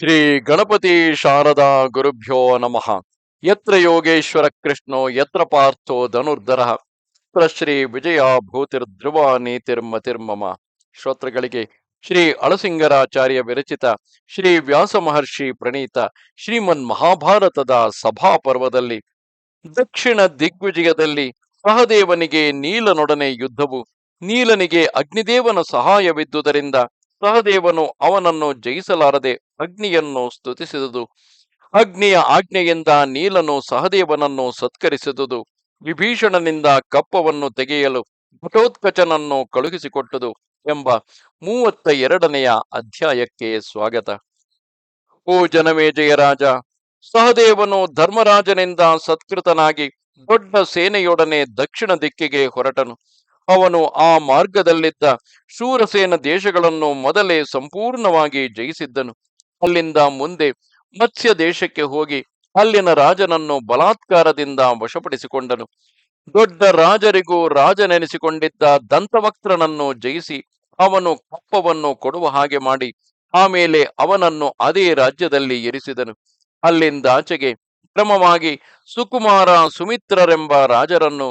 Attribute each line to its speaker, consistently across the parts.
Speaker 1: ಶ್ರೀ ಗಣಪತಿ ಶಾರದಾ ಗುರುಭ್ಯೋ ನಮಃ. ಯತ್ರ ಯೋಗೇಶ್ವರ ಕೃಷ್ಣೋ, ಯತ್ರ ಪಾರ್ಥೋ ಧನುರ್ಧರ ಶ್ರೀ ವಿಜಯ ಭೂತಿರ್ಧ್ರುವ ನೀತಿರ್ಮತಿರ್ಮಮ ಶ್ರೋತೃಗಳಿಗೆ ಶ್ರೀ ಅಳಸಿಂಗರಾಚಾರ್ಯ ವಿರಚಿತ ಶ್ರೀ ವ್ಯಾಸ ಮಹರ್ಷಿ ಪ್ರಣೀತ ಶ್ರೀಮನ್ ಮಹಾಭಾರತದ ಸಭಾ ಪರ್ವದಲ್ಲಿ ದಕ್ಷಿಣ ದಿಗ್ವಿಜಯದಲ್ಲಿ ಸಹದೇವನಿಗೆ ನೀಲನೊಡನೆ ಯುದ್ಧವು, ನೀಲನಿಗೆ ಅಗ್ನಿದೇವನ ಸಹಾಯವಿದ್ದುದರಿಂದ ಸಹದೇವನು ಅವನನ್ನು ಜಯಿಸಲಾರದೆ ಅಗ್ನಿಯನ್ನು ಸ್ತುತಿಸಿದುದು. ಅಗ್ನಿಯ ಆಜ್ಞೆಯಿಂದ ನೀಲನು ಸಹದೇವನನ್ನು ಸತ್ಕರಿಸಿದುದು. ವಿಭೀಷಣನಿಂದ ಕಪ್ಪವನ್ನು ತೆಗೆಯಲು ಘಟೋತ್ಕಚನನ್ನು ಕಳುಹಿಸಿಕೊಟ್ಟದು ಎಂಬ ಮೂವತ್ತ ಎರಡನೆಯ ಅಧ್ಯಾಯಕ್ಕೆ ಸ್ವಾಗತ. ಓ ಜನಮೇಜಯ ರಾಜ! ಸಹದೇವನು ಧರ್ಮರಾಜನಿಂದ ಸತ್ಕೃತನಾಗಿ ದೊಡ್ಡ ಸೇನೆಯೊಡನೆ ದಕ್ಷಿಣ ದಿಕ್ಕಿಗೆ ಹೊರಟನು. ಅವನು ಆ ಮಾರ್ಗದಲ್ಲಿದ್ದ ಶೂರಸೇನ ದೇಶಗಳನ್ನು ಮೊದಲೇ ಸಂಪೂರ್ಣವಾಗಿ ಜಯಿಸಿದ್ದನು. ಅಲ್ಲಿಂದ ಮುಂದೆ ಮತ್ಸ್ಯ ದೇಶಕ್ಕೆ ಹೋಗಿ ಅಲ್ಲಿನ ರಾಜನನ್ನು ಬಲಾತ್ಕಾರದಿಂದ ವಶಪಡಿಸಿಕೊಂಡನು. ದೊಡ್ಡ ರಾಜರಿಗೂ ರಾಜನೆನಿಸಿಕೊಂಡಿದ್ದ ದಂತವಕ್ತ್ರನನ್ನು ಜಯಿಸಿ ಅವನು ಕಪ್ಪವನ್ನು ಕೊಡುವ ಹಾಗೆ ಮಾಡಿ ಆಮೇಲೆ ಅವನನ್ನು ಅದೇ ರಾಜ್ಯದಲ್ಲಿ ಇರಿಸಿದನು. ಅಲ್ಲಿಂದಾಚೆಗೆ ಕ್ರಮವಾಗಿ ಸುಕುಮಾರ ಸುಮಿತ್ರರೆಂಬ ರಾಜರನ್ನು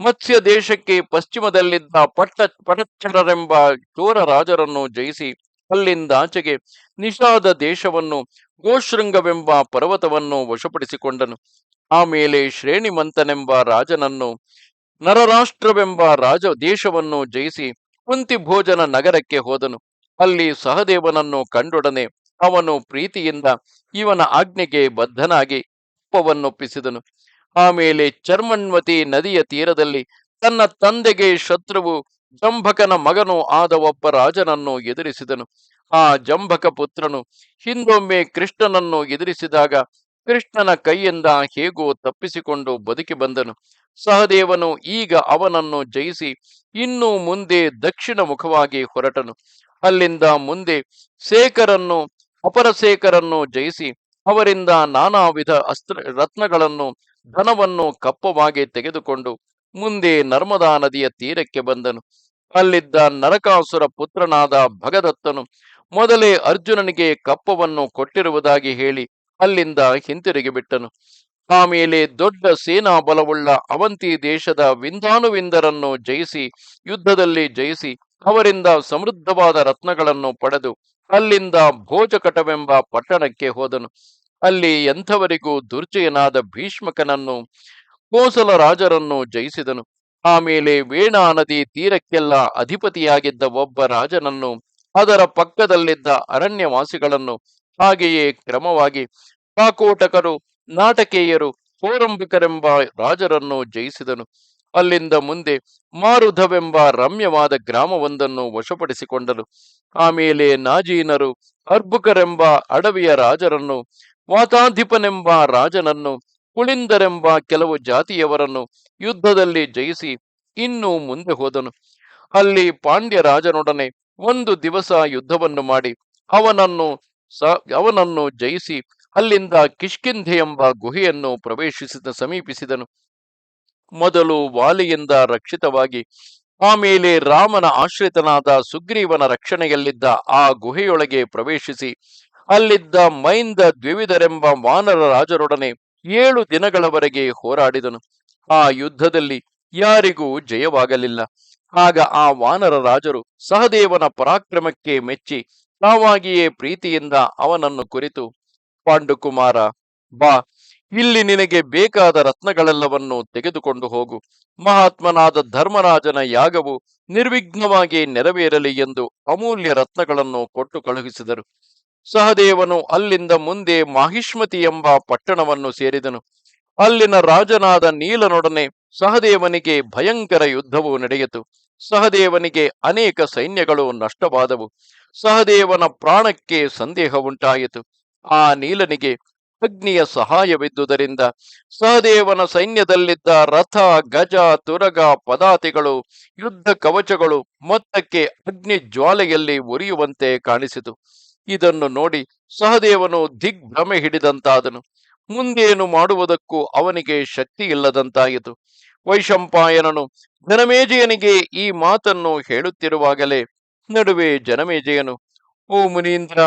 Speaker 1: ಮತ್ಸ್ಯ ದೇಶಕ್ಕೆ ಪಶ್ಚಿಮದಲ್ಲಿದ್ದ ಪಟ್ಟ ಪಟಚ್ಚರರೆಂಬ ಚೋರ ರಾಜರನ್ನು ಜಯಿಸಿ ಅಲ್ಲಿಂದಾಚೆಗೆ ನಿಷಾದ ದೇಶವನ್ನು ಗೋಶೃಂಗವೆಂಬ ಪರ್ವತವನ್ನು ವಶಪಡಿಸಿಕೊಂಡನು. ಆಮೇಲೆ ಶ್ರೇಣಿಮಂತನೆಂಬ ರಾಜನನ್ನು ನರರಾಷ್ಟ್ರವೆಂಬ ರಾಜ ದೇಶವನ್ನು ಜಯಿಸಿ ಕುಂತಿ ಭೋಜನ ನಗರಕ್ಕೆ ಹೋದನು. ಅಲ್ಲಿ ಸಹದೇವನನ್ನು ಕಂಡೊಡನೆ ಅವನು ಪ್ರೀತಿಯಿಂದ ಇವನ ಆಜ್ಞೆಗೆ ಬದ್ಧನಾಗಿ ಒಪ್ಪವನ್ನೊಪ್ಪಿಸಿದನು ಆಮೇಲೆ ಚರ್ಮಣ್ವತಿ ನದಿಯ ತೀರದಲ್ಲಿ ತನ್ನ ತಂದೆಗೆ ಶತ್ರುವು ಜಂಭಕನ ಮಗನು ಆದ ಒಬ್ಬ ರಾಜನನ್ನು ಎದುರಿಸಿದನು. ಆ ಜಂಭಕ ಪುತ್ರನು ಹಿಂದೊಮ್ಮೆ ಕೃಷ್ಣನನ್ನು ಎದುರಿಸಿದಾಗ ಕೃಷ್ಣನ ಕೈಯಿಂದ ಹೇಗೋ ತಪ್ಪಿಸಿಕೊಂಡು ಬದುಕಿ ಬಂದನು. ಸಹದೇವನು ಈಗ ಅವನನ್ನು ಜಯಿಸಿ ಇನ್ನು ಮುಂದೆ ದಕ್ಷಿಣ ಮುಖವಾಗಿ ಹೊರಟನು. ಅಲ್ಲಿಂದ ಮುಂದೆ ಶೇಖರನ್ನು ಅಪರಶೇಖರನ್ನು ಜಯಿಸಿ ಅವರಿಂದ ನಾನಾ ವಿಧ ಅಸ್ತ್ರ, ರತ್ನಗಳನ್ನು ಧನವನ್ನು ಕಪ್ಪವಾಗಿ ತೆಗೆದುಕೊಂಡು ಮುಂದೆ ನರ್ಮದಾ ನದಿಯ ತೀರಕ್ಕೆ ಬಂದನು. ಅಲ್ಲಿದ್ದ ನರಕಾಸುರ ಪುತ್ರನಾದ ಭಗದತ್ತನು ಮೊದಲೇ ಅರ್ಜುನನಿಗೆ ಕಪ್ಪವನ್ನು ಕೊಟ್ಟಿರುವುದಾಗಿ ಹೇಳಿ ಅಲ್ಲಿಂದ ಹಿಂತಿರುಗಿ ಬಿಟ್ಟನು. ಆಮೇಲೆ ದೊಡ್ಡ ಸೇನಾ ಬಲವುಳ್ಳ ಅವಂತಿ ದೇಶದ ವಿಂದಾನುವಿಂದರನ್ನು ಜಯಿಸಿ, ಯುದ್ಧದಲ್ಲಿ ಜಯಿಸಿ, ಅವರಿಂದ ಸಮೃದ್ಧವಾದ ರತ್ನಗಳನ್ನು ಪಡೆದು ಅಲ್ಲಿಂದ ಭೋಜಕಟವೆಂಬ ಪಟ್ಟಣಕ್ಕೆ ಹೋದನು. ಅಲ್ಲಿ ಎಂಥವರಿಗೂ ದುರ್ಜಯನಾದ ಭೀಷ್ಮಕನನ್ನು, ಕೋಸಲ ರಾಜರನ್ನು ಜಯಿಸಿದನು. ಆಮೇಲೆ ವೇಣಾ ನದಿ ತೀರಕ್ಕೆಲ್ಲ ಅಧಿಪತಿಯಾಗಿದ್ದ ಒಬ್ಬ ರಾಜನನ್ನು, ಅದರ ಪಕ್ಕದಲ್ಲಿದ್ದ ಅರಣ್ಯವಾಸಿಗಳನ್ನು ಹಾಗೆಯೇ ಕ್ರಮವಾಗಿ ಕಾಕೋಟಕರು, ನಾಟಕೇಯರು ಹೋರಂಬಿಕರೆಂಬ ರಾಜರನ್ನು ಜಯಿಸಿದನು. ಅಲ್ಲಿಂದ ಮುಂದೆ ಮಾರುಧವೆಂಬ ರಮ್ಯವಾದ ಗ್ರಾಮವೊಂದನ್ನು ವಶಪಡಿಸಿಕೊಂಡನು. ಆಮೇಲೆ ನಾಜೀನರು, ಅರ್ಬುಕರೆಂಬ ಅಡವಿಯ ರಾಜರನ್ನು ವಾತಾಧಿಪನೆಂಬ ರಾಜನನ್ನು ಕುಳಿಂದರೆಂಬ ಕೆಲವು ಜಾತಿಯವರನ್ನು ಯುದ್ಧದಲ್ಲಿ ಜಯಿಸಿ ಇನ್ನೂ ಮುಂದೆ ಹೋದನು. ಅಲ್ಲಿ ಪಾಂಡ್ಯ ರಾಜನೊಡನೆ ಒಂದು ದಿವಸ ಯುದ್ಧವನ್ನು ಮಾಡಿ ಅವನನ್ನು ಅವನನ್ನು ಜಯಿಸಿ ಅಲ್ಲಿಂದ ಕಿಷ್ಕಿಂಧೆ ಎಂಬ ಗುಹೆಯನ್ನು ಪ್ರವೇಶಿಸಿದ, ಸಮೀಪಿಸಿದನು. ಮೊದಲು ವಾಲಿಯಿಂದ ರಕ್ಷಿತವಾಗಿ ಆಮೇಲೆ ರಾಮನ ಆಶ್ರಿತನಾದ ಸುಗ್ರೀವನ ರಕ್ಷಣೆಯಲ್ಲಿದ್ದ ಆ ಗುಹೆಯೊಳಗೆ ಪ್ರವೇಶಿಸಿ ಅಲ್ಲಿದ್ದ ಮೈಂದ ದ್ವಿವಿಧರೆಂಬ ವಾನರ ರಾಜರೊಡನೆ ಏಳು ದಿನಗಳವರೆಗೆ ಹೋರಾಡಿದನು. ಆ ಯುದ್ಧದಲ್ಲಿ ಯಾರಿಗೂ ಜಯವಾಗಲಿಲ್ಲ. ಆಗ ಆ ವಾನರ ರಾಜರು ಸಹದೇವನ ಪರಾಕ್ರಮಕ್ಕೆ ಮೆಚ್ಚಿ ತಾವಾಗಿಯೇ ಪ್ರೀತಿಯಿಂದ ಅವನನ್ನು ಕುರಿತು, ಪಾಂಡುಕುಮಾರ, ಬಾ, ಇಲ್ಲಿ ನಿನಗೆ ಬೇಕಾದ ರತ್ನಗಳೆಲ್ಲವನ್ನು ತೆಗೆದುಕೊಂಡು ಹೋಗು. ಮಹಾತ್ಮನಾದ ಧರ್ಮರಾಜನ ಯಾಗವು ನಿರ್ವಿಘ್ನವಾಗಿ ನೆರವೇರಲಿ ಎಂದು ಅಮೂಲ್ಯ ರತ್ನಗಳನ್ನು ಕೊಟ್ಟು ಕಳುಹಿಸಿದರು. ಸಹದೇವನು ಅಲ್ಲಿಂದ ಮುಂದೆ ಮಾಹಿಷ್ಮತಿ ಎಂಬ ಪಟ್ಟಣವನ್ನು ಸೇರಿದನು. ಅಲ್ಲಿನ ರಾಜನಾದ ನೀಲನೊಡನೆ ಸಹದೇವನಿಗೆ ಭಯಂಕರ ಯುದ್ಧವು ನಡೆಯಿತು. ಸಹದೇವನಿಗೆ ಅನೇಕ ಸೈನ್ಯಗಳು ನಷ್ಟವಾದವು. ಸಹದೇವನ ಪ್ರಾಣಕ್ಕೆ ಸಂದೇಹ ಉಂಟಾಯಿತು. ಆ ನೀಲನಿಗೆ ಅಗ್ನಿಯ ಸಹಾಯವಿದ್ದುದರಿಂದ ಸಹದೇವನ ಸೈನ್ಯದಲ್ಲಿದ್ದ ರಥ, ಗಜ, ತುರಗ ಪದಾತಿಗಳು, ಯುದ್ಧ ಕವಚಗಳು ಮೊತ್ತಕ್ಕೆ ಅಗ್ನಿ ಜ್ವಾಲೆಯಲ್ಲಿ ಉರಿಯುವಂತೆ ಕಾಣಿಸಿತು. ಇದನ್ನು ನೋಡಿ ಸಹದೇವನು ದಿಗ್ಭ್ರಮೆ ಹಿಡಿದಂತಾದನು. ಮುಂದೇನು ಮಾಡುವುದಕ್ಕೂ ಅವನಿಗೆ ಶಕ್ತಿ ಇಲ್ಲದಂತಾಯಿತು. ವೈಶಂಪಾಯನನು ಜನಮೇಜಯನಿಗೆ ಈ ಮಾತನ್ನು ಹೇಳುತ್ತಿರುವಾಗಲೇ ನಡುವೆ ಜನಮೇಜಯನು, ಓ ಮುನೀಂದ್ರ,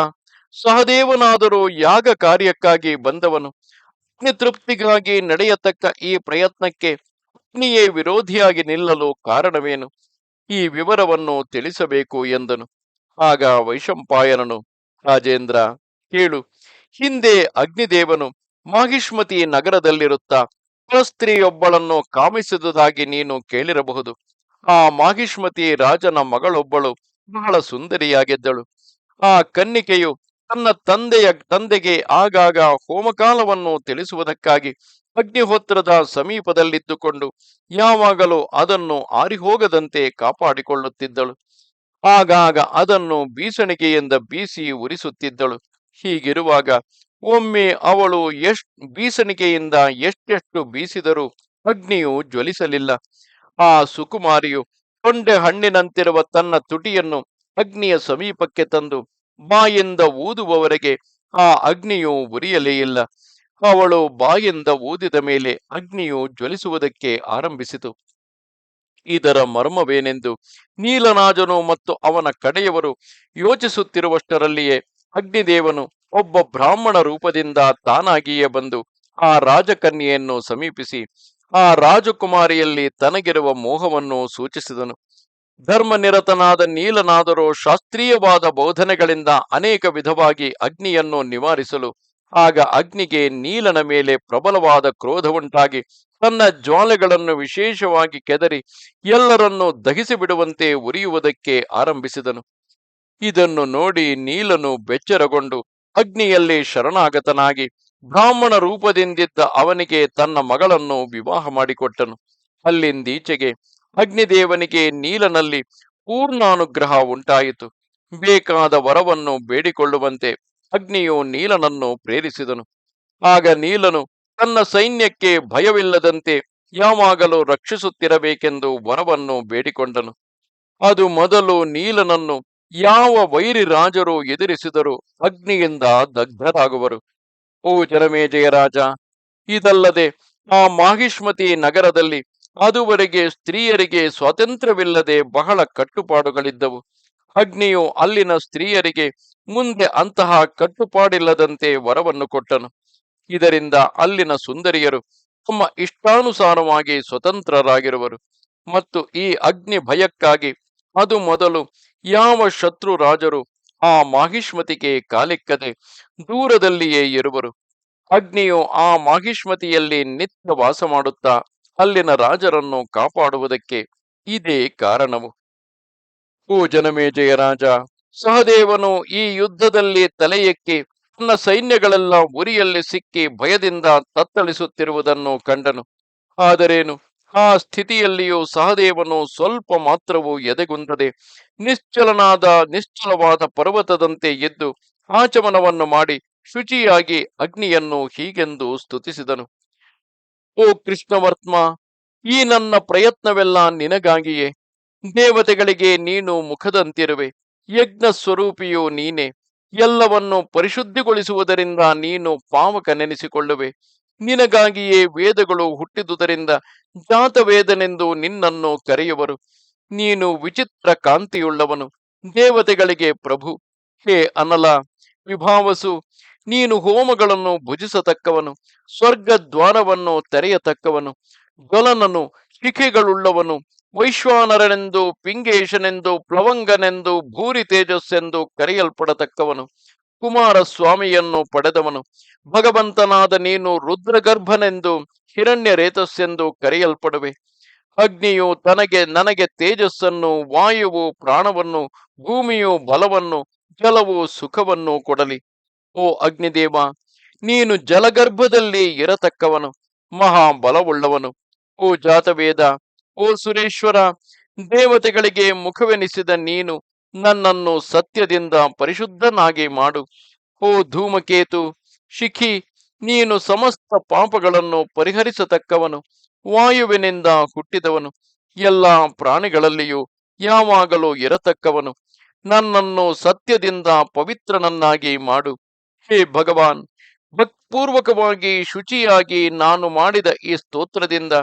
Speaker 1: ಸಹದೇವನಾದರೂ ಯಾಗ ಕಾರ್ಯಕ್ಕಾಗಿ ಬಂದವನು. ಅಗ್ನಿ ತೃಪ್ತಿಗಾಗಿ ನಡೆಯತಕ್ಕ ಈ ಪ್ರಯತ್ನಕ್ಕೆ ಅಗ್ನಿಯೇ ವಿರೋಧಿಯಾಗಿ ನಿಲ್ಲಲು ಕಾರಣವೇನು? ಈ ವಿವರವನ್ನು ತಿಳಿಸಬೇಕು ಎಂದನು. ಆಗ ವೈಶಂಪಾಯನನು ರಾಜೇಂದ್ರ, ಕೇಳು. ಹಿಂದೆ ಅಗ್ನಿದೇವನು ಮಾಹಿಷ್ಮತಿ ನಗರದಲ್ಲಿರುತ್ತಾ ಸ್ತ್ರೀಯೊಬ್ಬಳನ್ನು ಕಾಮಿಸಿದುದಾಗಿ ನೀನು ಕೇಳಿರಬಹುದು. ಆ ಮಾಹಿಷ್ಮತಿ ರಾಜನ ಮಗಳೊಬ್ಬಳು ಬಹಳ ಸುಂದರಿಯಾಗಿದ್ದಳು. ಆ ಕನ್ನಿಕೆಯು ತನ್ನ ತಂದೆಯ ತಂದೆಗೆ ಆಗಾಗ ಹೋಮಕಾಲವನ್ನು ತಿಳಿಸುವುದಕ್ಕಾಗಿ ಅಗ್ನಿಹೋತ್ರದ ಸಮೀಪದಲ್ಲಿದ್ದುಕೊಂಡು ಯಾವಾಗಲೂ ಅದನ್ನು ಆರಿಹೋಗದಂತೆ ಕಾಪಾಡಿಕೊಳ್ಳುತ್ತಿದ್ದಳು. ಆಗಾಗ ಅದನ್ನು ಬೀಸಣಿಗೆಯಿಂದ ಬೀಸಿ ಉರಿಸುತ್ತಿದ್ದಳು. ಹೀಗಿರುವಾಗ ಒಮ್ಮೆ ಅವಳು ಎಷ್ಟ್ ಬೀಸಣಿಗೆಯಿಂದ ಎಷ್ಟೆಷ್ಟು ಬೀಸಿದರೂ ಅಗ್ನಿಯು ಜ್ವಲಿಸಲಿಲ್ಲ. ಆ ಸುಕುಮಾರಿಯು ತೊಂಡೆ ಹಣ್ಣಿನಂತಿರುವ ತನ್ನ ತುಟಿಯನ್ನು ಅಗ್ನಿಯ ಸಮೀಪಕ್ಕೆ ತಂದು ಬಾಯಿಂದ ಊದುವವರೆಗೆ ಆ ಅಗ್ನಿಯು ಉರಿಯಲೇ ಇಲ್ಲ. ಅವಳು ಬಾಯಿಂದ ಊದಿದ ಮೇಲೆ ಅಗ್ನಿಯು ಜ್ವಲಿಸುವುದಕ್ಕೆ ಆರಂಭಿಸಿತು. ಇದರ ಮರ್ಮವೇನೆಂದು ನೀಲನಾಜನು ಮತ್ತು ಅವನ ಕಡೆಯವರು ಯೋಚಿಸುತ್ತಿರುವಷ್ಟರಲ್ಲಿಯೇ ಅಗ್ನಿದೇವನು ಒಬ್ಬ ಬ್ರಾಹ್ಮಣ ರೂಪದಿಂದ ತಾನಾಗಿಯೇ ಬಂದು ಆ ರಾಜಕನ್ಯೆಯನ್ನು ಸಮೀಪಿಸಿ ಆ ರಾಜಕುಮಾರಿಯಲ್ಲಿ ತನಗಿರುವ ಮೋಹವನ್ನು ಸೂಚಿಸಿದನು. ಧರ್ಮನಿರತನಾದ ನೀಲನಾದರೂ ಶಾಸ್ತ್ರೀಯವಾದ ಬೋಧನೆಗಳಿಂದ ಅನೇಕ ವಿಧವಾಗಿ ಅಗ್ನಿಯನ್ನು ನಿವಾರಿಸಲು ಆಗ ಅಗ್ನಿಗೆ ನೀಲನ ಮೇಲೆ ಪ್ರಬಲವಾದ ಕ್ರೋಧವುಂಟಾಗಿ ತನ್ನ ಜ್ವಾಲೆಗಳನ್ನು ವಿಶೇಷವಾಗಿ ಕೆದರಿ ಎಲ್ಲರನ್ನೂ ದಹಿಸಿ ಬಿಡುವಂತೆ ಉರಿಯುವುದಕ್ಕೆ ಆರಂಭಿಸಿದನು. ಇದನ್ನು ನೋಡಿ ನೀಲನು ಬೆಚ್ಚರಗೊಂಡು ಅಗ್ನಿಯಲ್ಲಿ ಶರಣಾಗತನಾಗಿ ಬ್ರಾಹ್ಮಣ ರೂಪದಿಂದಿದ್ದ ಅವನಿಗೆ ತನ್ನ ಮಗಳನ್ನು ವಿವಾಹ ಮಾಡಿಕೊಟ್ಟನು. ಅಲ್ಲಿಂದೀಚೆಗೆ ಅಗ್ನಿದೇವನಿಗೆ ನೀಲನಲ್ಲಿ ಪೂರ್ಣಾನುಗ್ರಹ ಉಂಟಾಯಿತು. ಬೇಕಾದ ವರವನ್ನು ಬೇಡಿಕೊಳ್ಳುವಂತೆ ಅಗ್ನಿಯು ನೀಲನನ್ನು ಪ್ರೇರಿಸಿದನು. ಆಗ ನೀಲನು ತನ್ನ ಸೈನ್ಯಕ್ಕೆ ಭಯವಿಲ್ಲದಂತೆ ಯಾವಾಗಲೂ ರಕ್ಷಿಸುತ್ತಿರಬೇಕೆಂದು ವರವನ್ನು ಬೇಡಿಕೊಂಡನು. ಅದು ಮೊದಲು ನೀಲನನ್ನು ಯಾವ ವೈರಿ ರಾಜರು ಎದುರಿಸಿದರೂ ಅಗ್ನಿಯಿಂದ ದಗ್ಧರಾಗುವರು. ಓ ಜನಮೇಜಯ ರಾಜ, ಇದಲ್ಲದೆ ಆ ಮಾಹಿಷ್ಮತಿ ನಗರದಲ್ಲಿ ಅದುವರೆಗೆ ಸ್ತ್ರೀಯರಿಗೆ ಸ್ವಾತಂತ್ರ್ಯವಿಲ್ಲದೆ ಬಹಳ ಕಟ್ಟುಪಾಡುಗಳಿದ್ದವು. ಅಗ್ನಿಯು ಅಲ್ಲಿನ ಸ್ತ್ರೀಯರಿಗೆ ಮುಂದೆ ಅಂತಹ ಕಟ್ಟುಪಾಡಿಲ್ಲದಂತೆ ವರವನ್ನು ಕೊಟ್ಟನು. ಇದರಿಂದ ಅಲ್ಲಿನ ಸುಂದರಿಯರು ತಮ್ಮ ಇಷ್ಟಾನುಸಾರವಾಗಿ ಸ್ವತಂತ್ರರಾಗಿರುವರು. ಮತ್ತು ಈ ಅಗ್ನಿ ಭಯಕ್ಕಾಗಿ ಅದು ಮೊದಲು ಯಾವ ಶತ್ರು ರಾಜರು ಆ ಮಾಹಿಷ್ಮತಿಗೆ ಕಾಲಿಕ್ಕದೆ ದೂರದಲ್ಲಿಯೇ ಇರುವರು. ಅಗ್ನಿಯು ಆ ಮಾಹಿಷ್ಮತಿಯಲ್ಲಿ ನಿತ್ಯ ವಾಸ ಮಾಡುತ್ತಾ ಅಲ್ಲಿನ ರಾಜರನ್ನು ಕಾಪಾಡುವುದಕ್ಕೆ ಇದೇ ಕಾರಣವು. ಓ ಜನಮೇಜಯ ರಾಜ, ಸಹದೇವನು ಈ ಯುದ್ಧದಲ್ಲಿ ತಲೆಯಕ್ಕೆ ತನ್ನ ಸೈನ್ಯಗಳೆಲ್ಲ ಉರಿಯಲ್ಲಿ ಸಿಕ್ಕಿ ಭಯದಿಂದ ತತ್ತಳಿಸುತ್ತಿರುವುದನ್ನು ಕಂಡನು. ಆದರೇನು? ಆ ಸ್ಥಿತಿಯಲ್ಲಿಯೂ ಸಹದೇವನು ಸ್ವಲ್ಪ ಮಾತ್ರವೂ ಎದೆಗುಂದದೆ ನಿಶ್ಚಲನಾದ ನಿಶ್ಚಲವಾದ ಪರ್ವತದಂತೆ ಎದ್ದು ಆಚಮನವನ್ನು ಮಾಡಿ ಶುಚಿಯಾಗಿ ಅಗ್ನಿಯನ್ನು ಹೀಗೆಂದು ಸ್ತುತಿಸಿದನು. ಓ ಕೃಷ್ಣವರ್ತ್ಮ ಈ ನನ್ನ ಪ್ರಯತ್ನವೆಲ್ಲ ನಿನಗಾಗಿಯೇ. ದೇವತೆಗಳಿಗೆ ನೀನು ಮುಖದಂತಿರುವೆ. ಯಜ್ಞ ಸ್ವರೂಪಿಯು ನೀನೆ. ಎಲ್ಲವನ್ನು ಪರಿಶುದ್ಧಿಗೊಳಿಸುವುದರಿಂದ ನೀನು ಪಾವಕ ನೆನೆಸಿಕೊಳ್ಳುವೆ ನಿನಗಾಗಿಯೇ ವೇದಗಳು ಹುಟ್ಟಿದುದರಿಂದ ಜಾತವೇದನೆಂದು ನಿನ್ನನ್ನು ಕರೆಯುವರು. ನೀನು ವಿಚಿತ್ರ ಕಾಂತಿಯುಳ್ಳವನು, ದೇವತೆಗಳಿಗೆ ಪ್ರಭು. ಹೇ ಅನಲ, ವಿಭಾವಸು, ನೀನು ಹೋಮಗಳನ್ನು ಭುಜಿಸತಕ್ಕವನು ಸ್ವರ್ಗ ದ್ವಾರವನ್ನು ತೆರೆಯತಕ್ಕವನು, ಜ್ವಲನನು, ಶಿಖೆಗಳುಳ್ಳವನು ವೈಶ್ವಾನರನೆಂದು, ಪಿಂಗೇಶನೆಂದು, ಪ್ಲವಂಗನೆಂದು, ಭೂರಿ ತೇಜಸ್ಸೆಂದು ಕರೆಯಲ್ಪಡತಕ್ಕವನು, ಕುಮಾರಸ್ವಾಮಿಯನ್ನು ಪಡೆದವನು. ಭಗವಂತನಾದ ನೀನು ರುದ್ರಗರ್ಭನೆಂದು ಹಿರಣ್ಯ ರೇತಸ್ಸೆಂದು ಕರೆಯಲ್ಪಡುವೆ. ಅಗ್ನಿಯು ತನಗೆ, ನನಗೆ ತೇಜಸ್ಸನ್ನು, ವಾಯುವು ಪ್ರಾಣವನ್ನು, ಭೂಮಿಯು ಬಲವನ್ನು, ಜಲವು ಸುಖವನ್ನು ಕೊಡಲಿ. ಓ ಅಗ್ನಿದೇವ, ನೀನು ಜಲಗರ್ಭದಲ್ಲಿ ಇರತಕ್ಕವನು, ಮಹಾಬಲವುಳ್ಳವನು. ಓ ಜಾತವೇದ ಓ ಸುರೇಶ್ವರ, ದೇವತೆಗಳಿಗೆ ಮುಖವೆನಿಸಿದ ನೀನು ನನ್ನನ್ನು ಸತ್ಯದಿಂದ ಪರಿಶುದ್ಧನಾಗಿ ಮಾಡು. ಓ ಧೂಮಕೇತು, ಶಿಖಿ, ನೀನು ಸಮಸ್ತ ಪಾಪಗಳನ್ನು ಪರಿಹರಿಸತಕ್ಕವನು, ವಾಯುವಿನಿಂದ ಹುಟ್ಟಿದವನು, ಎಲ್ಲ ಪ್ರಾಣಿಗಳಲ್ಲಿಯೂ ಯಾವಾಗಲೂ ಇರತಕ್ಕವನು, ನನ್ನನ್ನು ಸತ್ಯದಿಂದ ಪವಿತ್ರನನ್ನಾಗಿ ಮಾಡು. ಹೇ ಭಗವಾನ್ ಭಕ್ಪೂರ್ವಕವಾಗಿ ಶುಚಿಯಾಗಿ ನಾನು ಮಾಡಿದ ಈ ಸ್ತೋತ್ರದಿಂದ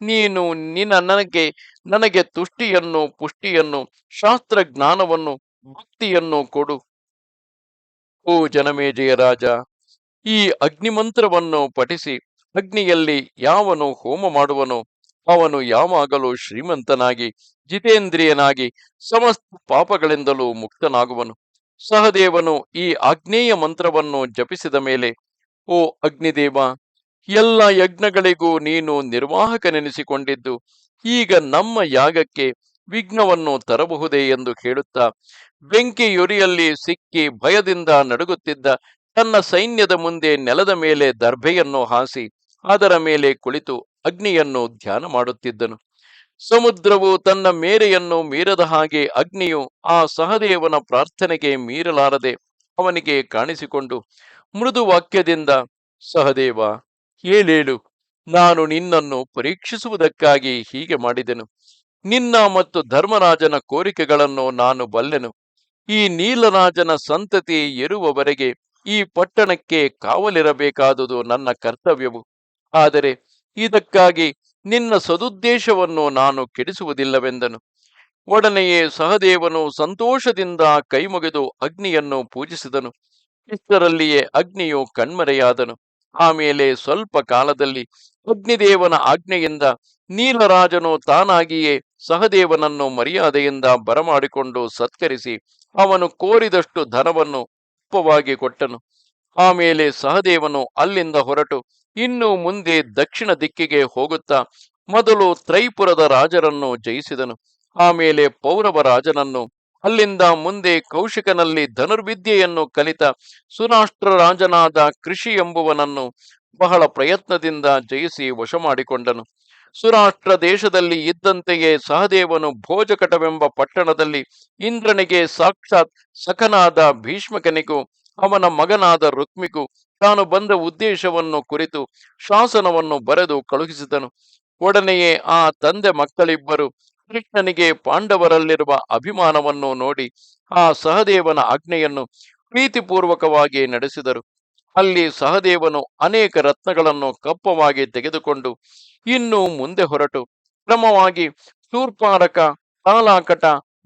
Speaker 1: ನೀನು ನಿನ್ನ ನನಗೆ ನನಗೆ ತುಷ್ಟಿಯನ್ನು, ಪುಷ್ಟಿಯನ್ನು ಶಾಸ್ತ್ರ ಜ್ಞಾನವನ್ನು ಭಕ್ತಿಯನ್ನು ಕೊಡು. ಓ ಜನಮೇಜಯ ರಾಜ, ಈ ಅಗ್ನಿಮಂತ್ರವನ್ನು ಪಠಿಸಿ, ಅಗ್ನಿಯಲ್ಲಿ ಯಾವನು ಹೋಮ ಮಾಡುವನು, ಅವನು ಯಾವಾಗಲೂ ಶ್ರೀಮಂತನಾಗಿ, ಜಿತೇಂದ್ರಿಯನಾಗಿ, ಸಮಸ್ತ ಪಾಪಗಳಿಂದಲೂ ಮುಕ್ತನಾಗುವನು. ಸಹದೇವನು ಈ ಆಗ್ನೇಯ ಮಂತ್ರವನ್ನು ಜಪಿಸಿದ ಮೇಲೆ, ಓ ಅಗ್ನಿದೇವ ಎಲ್ಲ ಯಜ್ಞಗಳಿಗೂ ನೀನು ನಿರ್ವಾಹಕನೆನಿಸಿಕೊಂಡಿದ್ದು. ಈಗ ನಮ್ಮ ಯಾಗಕ್ಕೆ ವಿಘ್ನವನ್ನು ತರಬಹುದೇ ಎಂದು ಕೇಳುತ್ತಾ ಬೆಂಕಿಯುರಿಯಲ್ಲಿ ಸಿಕ್ಕಿ ಭಯದಿಂದ ನಡುಗುತ್ತಿದ್ದ ತನ್ನ ಸೈನ್ಯದ ಮುಂದೆ ನೆಲದ ಮೇಲೆ ದರ್ಭೆಯನ್ನು ಹಾಸಿ ಅದರ ಮೇಲೆ ಕುಳಿತು ಅಗ್ನಿಯನ್ನು ಧ್ಯಾನ ಮಾಡುತ್ತಿದ್ದನು. ಸಮುದ್ರವು ತನ್ನ ಮೇರೆಯನ್ನು ಮೀರದ ಹಾಗೆ ಅಗ್ನಿಯು ಆ ಸಹದೇವನ ಪ್ರಾರ್ಥನೆಗೆ ಮೀರಲಾರದೆ ಅವನಿಗೆ ಕಾಣಿಸಿಕೊಂಡು ಮೃದು ವಾಕ್ಯದಿಂದ, ಸಹದೇವ ಏಳೇಳು ನಾನು ನಿನ್ನನ್ನು ಪರೀಕ್ಷಿಸುವುದಕ್ಕಾಗಿ ಹೀಗೆ ಮಾಡಿದೆನು. ನಿನ್ನ ಮತ್ತು ಧರ್ಮರಾಜನ ಕೋರಿಕೆಗಳನ್ನು ನಾನು ಬಲ್ಲೆನು. ಈ ನೀಲರಾಜನ ಸಂತತಿ ಇರುವವರೆಗೆ ಈ ಪಟ್ಟಣಕ್ಕೆ ಕಾವಲಿರಬೇಕಾದುದು ನನ್ನ ಕರ್ತವ್ಯವು. ಆದರೆ ಇದಕ್ಕಾಗಿ ನಿನ್ನ ಸದುದ್ದೇಶವನ್ನು ನಾನು ಕೆಡಿಸುವುದಿಲ್ಲವೆಂದನು. ಒಡನೆಯೇ ಸಹದೇವನು ಸಂತೋಷದಿಂದ ಕೈಮುಗಿದು ಅಗ್ನಿಯನ್ನು ಪೂಜಿಸಿದನು. ಇಷ್ಟರಲ್ಲಿಯೇ ಅಗ್ನಿಯು ಕಣ್ಮರೆಯಾದನು. ಆಮೇಲೆ ಸ್ವಲ್ಪ ಕಾಲದಲ್ಲಿ ಅಗ್ನಿದೇವನ ಆಜ್ಞೆಯಿಂದ ನೀಲರಾಜನು ತಾನಾಗಿಯೇ ಸಹದೇವನನ್ನು ಮರ್ಯಾದೆಯಿಂದ ಬರಮಾಡಿಕೊಂಡು ಸತ್ಕರಿಸಿ ಅವನು ಕೋರಿದಷ್ಟು ಧನವನ್ನು ಉಪವಾಗಿ ಕೊಟ್ಟನು. ಆಮೇಲೆ ಸಹದೇವನು ಅಲ್ಲಿಂದ ಹೊರಟು ಇನ್ನು ಮುಂದೆ ದಕ್ಷಿಣ ದಿಕ್ಕಿಗೆ ಹೋಗುತ್ತಾ ಮೊದಲು ತ್ರೈಪುರದ ರಾಜರನ್ನು ಜಯಿಸಿದನು. ಆಮೇಲೆ ಪೌರವ ರಾಜನನ್ನು ಅಲ್ಲಿಂದ ಮುಂದೆ ಕೌಶಿಕನಲ್ಲಿ ಧನುರ್ವಿದ್ಯೆಯನ್ನು ಕಲಿತ ಸುರಾಷ್ಟ್ರ ರಾಜನಾದ ಕೃಷಿ ಎಂಬುವನನ್ನು ಬಹಳ ಪ್ರಯತ್ನದಿಂದ ಜಯಿಸಿ ವಶ ಮಾಡಿಕೊಂಡನು ಸುರಾಷ್ಟ್ರ ದೇಶದಲ್ಲಿ ಇದ್ದಂತೆಯೇ ಸಹದೇವನು ಭೋಜಕಟವೆಂಬ ಪಟ್ಟಣದಲ್ಲಿ ಇಂದ್ರನಿಗೆ ಸಾಕ್ಷಾತ್ ಸಖನಾದ ಭೀಷ್ಮಕನಿಗೂ ಅವನ ಮಗನಾದ ರುಕ್ಮಿಗೂ ತಾನು ಬಂದ ಉದ್ದೇಶವನ್ನು ಕುರಿತು ಶಾಸನವನ್ನು ಬರೆದು ಕಳುಹಿಸಿದನು. ಒಡನೆಯೇ ಆ ತಂದೆ ಮಕ್ಕಳಿಬ್ಬರು ಕೃಷ್ಣನಿಗೆ ಪಾಂಡವರಲ್ಲಿರುವ ಅಭಿಮಾನವನ್ನು ನೋಡಿ ಆ ಸಹದೇವನ ಆಜ್ಞೆಯನ್ನು ಪ್ರೀತಿಪೂರ್ವಕವಾಗಿ ನಡೆಸಿದರು. ಅಲ್ಲಿ ಸಹದೇವನು ಅನೇಕ ರತ್ನಗಳನ್ನು ಕಪ್ಪವಾಗಿ ತೆಗೆದುಕೊಂಡು ಇನ್ನು ಮುಂದೆ ಹೊರಟು. ಕ್ರಮವಾಗಿ ಶೂರ್ಪಾರಕ ತಾಲಾಕಟ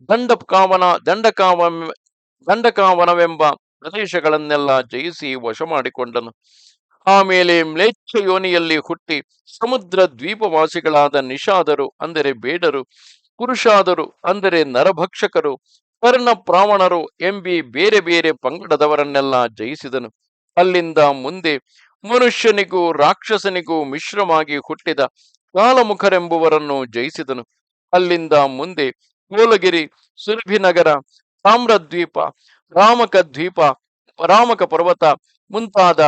Speaker 1: ದಂಡಕಾವನ, ದಂಡಕಾವ, ದಂಡಕಾವನವೆಂಬ ಪ್ರದೇಶಗಳನ್ನೆಲ್ಲ ಜಯಿಸಿ ವಶ ಮಾಡಿಕೊಂಡನು. ಆಮೇಲೆ ಮ್ಲೇಚ್ಛ ಯೋನಿಯಲ್ಲಿ ಹುಟ್ಟಿ ಸಮುದ್ರ ದ್ವೀಪವಾಸಿಗಳಾದ ನಿಷಾದರು ಅಂದರೆ ಬೇಡರು, ಪುರುಷಾದರು ಅಂದರೆ ನರಭಕ್ಷಕರು ಕರ್ಣ ಪ್ರಾವಣರು ಎಂಬಿ ಬೇರೆ ಬೇರೆ ಪಂಗಡದವರನ್ನೆಲ್ಲ ಜಯಿಸಿದನು. ಅಲ್ಲಿಂದ ಮುಂದೆ ಮನುಷ್ಯನಿಗೂ ರಾಕ್ಷಸನಿಗೂ ಮಿಶ್ರವಾಗಿ ಹುಟ್ಟಿದ ಕಾಲಮುಖರೆಂಬುವರನ್ನು ಜಯಿಸಿದನು. ಅಲ್ಲಿಂದ ಮುಂದೆ ಕೋಲಗಿರಿ ಸುರಭಿನಗರ, ತಾಮ್ರದ್ವೀಪ ರಾಮಕ ದ್ವೀಪ ರಾಮಕ ಪರ್ವತ ಮುಂತಾದ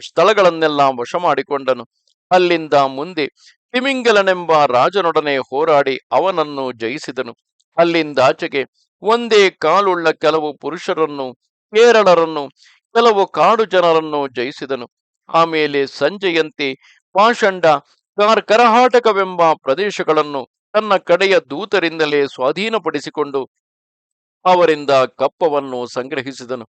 Speaker 1: ಸ್ಥಳಗಳನ್ನೆಲ್ಲ ವಶ ಮಾಡಿಕೊಂಡನು. ಅಲ್ಲಿಂದ ಮುಂದೆ ತಿಮಿಂಗಲನೆಂಬ ರಾಜನೊಡನೆ ಹೋರಾಡಿ ಅವನನ್ನು ಜಯಿಸಿದನು. ಅಲ್ಲಿಂದಾಚೆಗೆ ಒಂದೇ ಕಾಲುಳ್ಳ ಕೆಲವು ಪುರುಷರನ್ನು, ಕೇರಳರನ್ನು, ಕೆಲವು ಕಾಡು ಜನರನ್ನು ಜಯಿಸಿದನು. ಆಮೇಲೆ ಸಂಜೆಯಂತೆ ಪಾಷಂಡ, ಕಾರ್ ಕರಹಾಟಕವೆಂಬ ಪ್ರದೇಶಗಳನ್ನು ತನ್ನ ಕಡೆಯ ದೂತರಿಂದಲೇ ಸ್ವಾಧೀನಪಡಿಸಿಕೊಂಡು ಅವರಿಂದ ಕಪ್ಪವನ್ನು ಸಂಗ್ರಹಿಸಿದನು.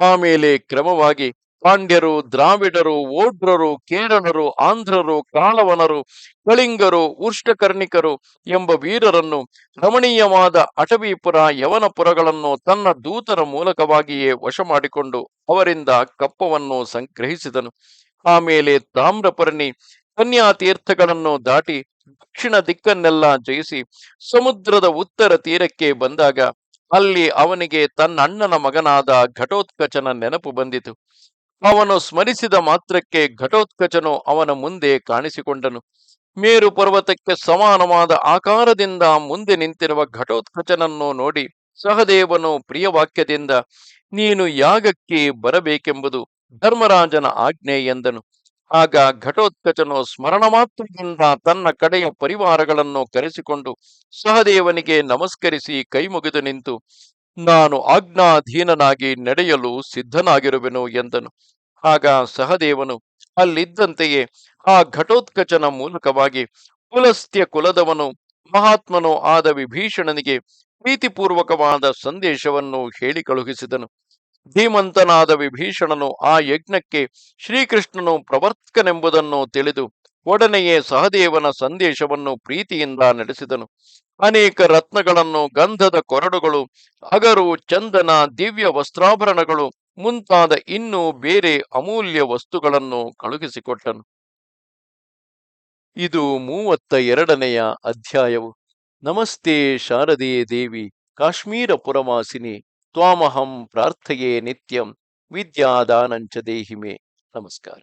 Speaker 1: ಆಮೇಲೆ ಕ್ರಮವಾಗಿ ಪಾಂಡ್ಯರು, ದ್ರಾವಿಡರು ಓಡ್ರರು ಕೇರಳರು, ಆಂಧ್ರರು, ಕಾಳವನರು, ಕಳಿಂಗರು ಉಷ್ಟಕರ್ಣಿಕರು ಎಂಬ ವೀರರನ್ನು ರಮಣೀಯವಾದ ಅಟವಿಪುರ ಯವನಪುರಗಳನ್ನು ತನ್ನ ದೂತರ ಮೂಲಕವಾಗಿಯೇ ವಶ ಮಾಡಿಕೊಂಡು ಅವರಿಂದ ಕಪ್ಪವನ್ನು ಸಂಗ್ರಹಿಸಿದನು. ಆಮೇಲೆ ತಾಮ್ರಪರ್ಣಿ ಕನ್ಯಾ ತೀರ್ಥಗಳನ್ನು ದಾಟಿ ದಕ್ಷಿಣ ದಿಕ್ಕನ್ನೆಲ್ಲ ಜಯಿಸಿ ಸಮುದ್ರದ ಉತ್ತರ ತೀರಕ್ಕೆ ಬಂದಾಗ ಅಲ್ಲಿ ಅವನಿಗೆ ತನ್ನ ಅಣ್ಣನ ಮಗನಾದ ಘಟೋತ್ಕಚನ ನೆನಪು ಬಂದಿತು. ಅವನು ಸ್ಮರಿಸಿದ ಮಾತ್ರಕ್ಕೆ ಘಟೋತ್ಕಚನು ಅವನ ಮುಂದೆ ಕಾಣಿಸಿಕೊಂಡನು. ಮೇರು ಪರ್ವತಕ್ಕೆ ಸಮಾನವಾದ ಆಕಾರದಿಂದ ಮುಂದೆ ನಿಂತಿರುವ ಘಟೋತ್ಕಚನನ್ನು ನೋಡಿ ಸಹದೇವನು ಪ್ರಿಯವಾಕ್ಯದಿಂದ, ನೀನು ಯಾಗಕ್ಕೆ ಬರಬೇಕೆಂಬುದು ಧರ್ಮರಾಜನ ಆಜ್ಞೆ ಎಂದನು. ಆಗ ಘಟೋತ್ಕಚನು ಸ್ಮರಣ ಮಾತ್ರದಿಂದ ತನ್ನ ಕಡೆಯ ಪರಿವಾರಗಳನ್ನು ಕರೆಸಿಕೊಂಡು ಸಹದೇವನಿಗೆ ನಮಸ್ಕರಿಸಿ ಕೈಮುಗಿದು ನಿಂತು ನಾನು ಆಜ್ಞಾಧೀನನಾಗಿ ನಡೆಯಲು ಸಿದ್ಧನಾಗಿರುವೆನು ಎಂದನು. ಆಗ ಸಹದೇವನು ಅಲ್ಲಿದ್ದಂತೆಯೇ ಆ ಘಟೋತ್ಕಚನ ಮೂಲಕವಾಗಿ ಕುಲಸ್ತ್ಯ ಕುಲದವನು, ಮಹಾತ್ಮನೂ ಆದ ವಿಭೀಷಣನಿಗೆ ಪ್ರೀತಿಪೂರ್ವಕವಾದ ಸಂದೇಶವನ್ನು ಹೇಳಿ ಕಳುಹಿಸಿದನು ಧೀಮಂತನಾದ ವಿಭೀಷಣನು ಆ ಯಜ್ಞಕ್ಕೆ ಶ್ರೀಕೃಷ್ಣನು ಪ್ರವರ್ತಕನೆಂಬುದನ್ನು ತಿಳಿದು, ಒಡನೆಯೇ ಸಹದೇವನ ಸಂದೇಶವನ್ನು ಪ್ರೀತಿಯಿಂದ ನಡೆಸಿದನು. ಅನೇಕ ರತ್ನಗಳನ್ನು, ಗಂಧದ ಕೊರಡುಗಳು ಅಗರು ಚಂದನ, ದಿವ್ಯ ವಸ್ತ್ರಾಭರಣಗಳು, ಮುಂತಾದ ಇನ್ನೂ ಬೇರೆ ಅಮೂಲ್ಯ ವಸ್ತುಗಳನ್ನು ಕಳುಹಿಸಿಕೊಟ್ಟನು. ಇದು ಮೂವತ್ತ ಎರಡನೆಯ ಅಧ್ಯಾಯವು. ನಮಸ್ತೆ ಶಾರದೆ ದೇವಿ ಕಾಶ್ಮೀರ ಪುರವಾಸಿನಿ ತ್ವಾಮಹಂ ಪ್ರಾರ್ಥಯೇ ನಿತ್ಯಂ, ವಿದ್ಯಾದಾನಂಚ ದೇಹಿಮೆ. ನಮಸ್ಕಾರ.